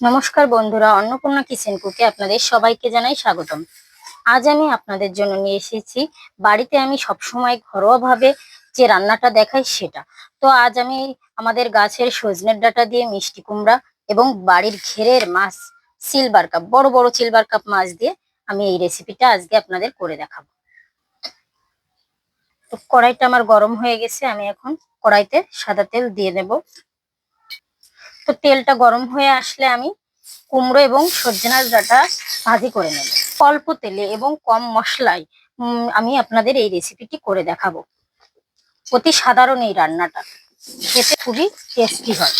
নমস্কার বন্ধুরা, অন্নপূর্ণা কিচেন কুকে আপনাদের সবাইকে জানাই স্বাগতম। আজ আমি আপনাদের জন্য নিয়ে এসেছি, বাড়িতে আমি সবসময় ঘরোয়াভাবে যে রান্নাটা দেখাই সেটা। তো আজ আমি আমাদের গাছের সজনের ডাঁটা দিয়ে মিষ্টি কুমড়া এবং বাড়ির ঘেরের মাছ সিলভার কাপ বড় বড় সিলভার কাপ মাছ দিয়ে আমি এই রেসিপিটা আজকে আপনাদের করে দেখাবো। তো কড়াইটা আমার গরম হয়ে গেছে, আমি এখন কড়াইতে সাদা তেল দিয়ে দেব। তো তেলটা গরম হয়ে আসলে আমি কুমড়ো এবং সজ্জনার ডাঁটা ভাজি করে নেব। অল্প তেলে এবং কম মশলায় আমি আপনাদের এই রেসিপিটি করে দেখাবো। অতি সাধারণ এই রান্নাটা। খেতে খুবই টেস্টি হয়।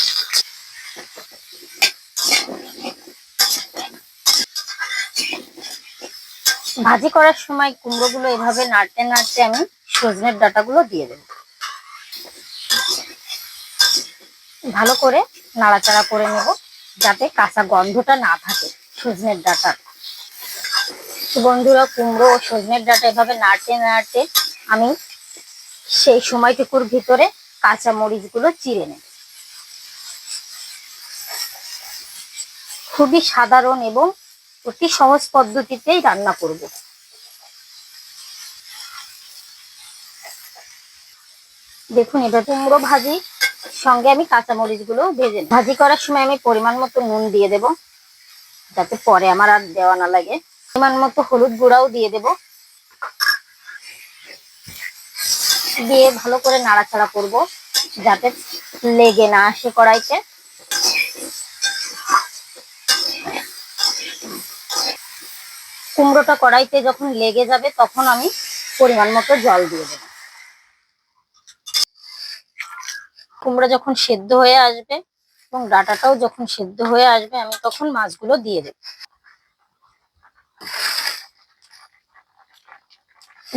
ভাজি করার সময় কুমড়োগুলো এভাবে নাড়তে নাড়তে আমি সজনের ডাঁটাগুলো দিয়ে দেব। ভালো করে নাড়াচাড়া করে নেব যাতে কাঁচা গন্ধটা না থাকে সজনের ডাঁটার তো বন্ধুরা, কুমড়ো ও সজনের ডাঁটা এভাবে নাড়তে নাড়তে আমি সেই সময়টুকুর ভিতরে কাঁচা মরিচগুলো চিড়ে নেব। খুবই সাধারণ এবং অতি সহজ পদ্ধতিতেই রান্না করব। দেখুন, এটা কুমড়ো ভাজি সঙ্গে আমি কাঁচা মরিচগুলো ভেজে ভাজি করার সময় আমি পরিমাণ মতো নুন দিয়ে দেব, যাতে পরে আমার আর দেওয়া না লাগে। পরিমাণ মতো হলুদ গুঁড়াও দিয়ে দেব। দিয়ে ভালো করে নাড়াচাড়া করব, যাতে লেগে না আসে কড়াইতে। কুমড়োটা কড়াইতে যখন লেগে যাবে, তখন আমি পরিমাণ মতো জল দিয়ে দেব। কুমড়ো যখন সেদ্ধ হয়ে আসবে এবং ডাটাটাও যখন সেদ্ধ হয়ে আসবে, আমি তখন মাছগুলো দিয়ে দেব।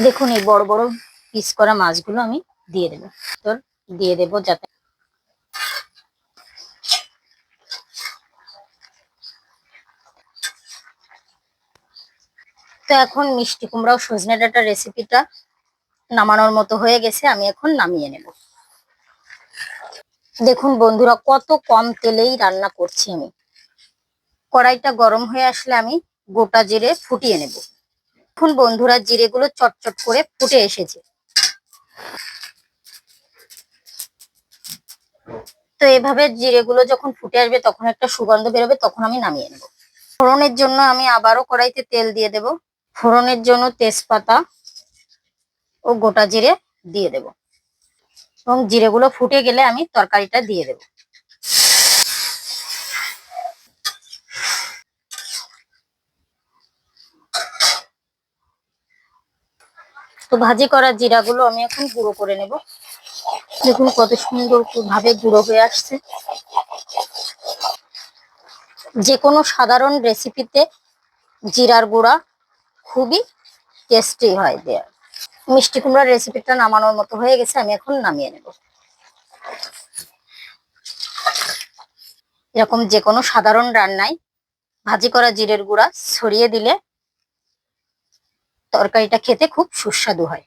দেখুন, এই বড় বড় পিস করা মাছগুলো আমি দিয়ে দেবো। তোর দিয়ে দেবো যাতে তো এখন মিষ্টি কুমড়া ও সজনে ডাঁটার রেসিপিটা নামানোর মতো হয়ে গেছে, আমি এখন নামিয়ে নেব। দেখুন বন্ধুরা, কত কম তেলেই রান্না করছি আমি। কড়াইটা গরম হয়ে আসলে আমি গোটা জিরে ফুটিয়ে নেব। এখন বন্ধুরা, জিরেগুলো চটচট করে ফুটে এসেছে। তো এভাবে জিরেগুলো যখন ফুটে আসবে, তখন একটা সুগন্ধ বেরোবে, তখন আমি নামিয়ে নেব। ফোড়নের জন্য আমি আবারও কড়াইতে তেল দিয়ে দেব। ফোড়নের জন্য তেজপাতা ও গোটা জিরে দিয়ে দেব। এবং জিরেগুলো ফুটে গেলে আমি তরকারিটা দিয়ে দেব। তো ভাজি করা জিরাগুলো আমি এখন গুঁড়ো করে নেব। দেখুন কত সুন্দর ভাবে গুঁড়ো হয়ে আসছে। যে কোনো সাধারণ রেসিপিতে জিরার গুঁড়া খুবই টেস্টি হয় দেয়ার। মিষ্টি কুমড়ার রেসিপিটা নামানোর মতো হয়ে গেছে, আমি এখন নামিয়ে নেব। এরকম যে কোনো সাধারণ রান্নায় ভাজি করা জিরের গুঁড়া ছড়িয়ে দিলে তরকারিটা খেতে খুব সুস্বাদু হয়।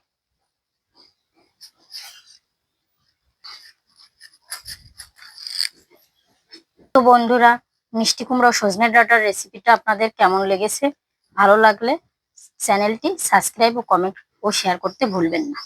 তো বন্ধুরা, মিষ্টি কুমড়া সজনে ডাঁটার রেসিপিটা আপনাদের কেমন লেগেছে, ভালো লাগলে চ্যানেলটি সাবস্ক্রাইব ও কমেন্ট ও শেয়ার করতে ভুলবেন না।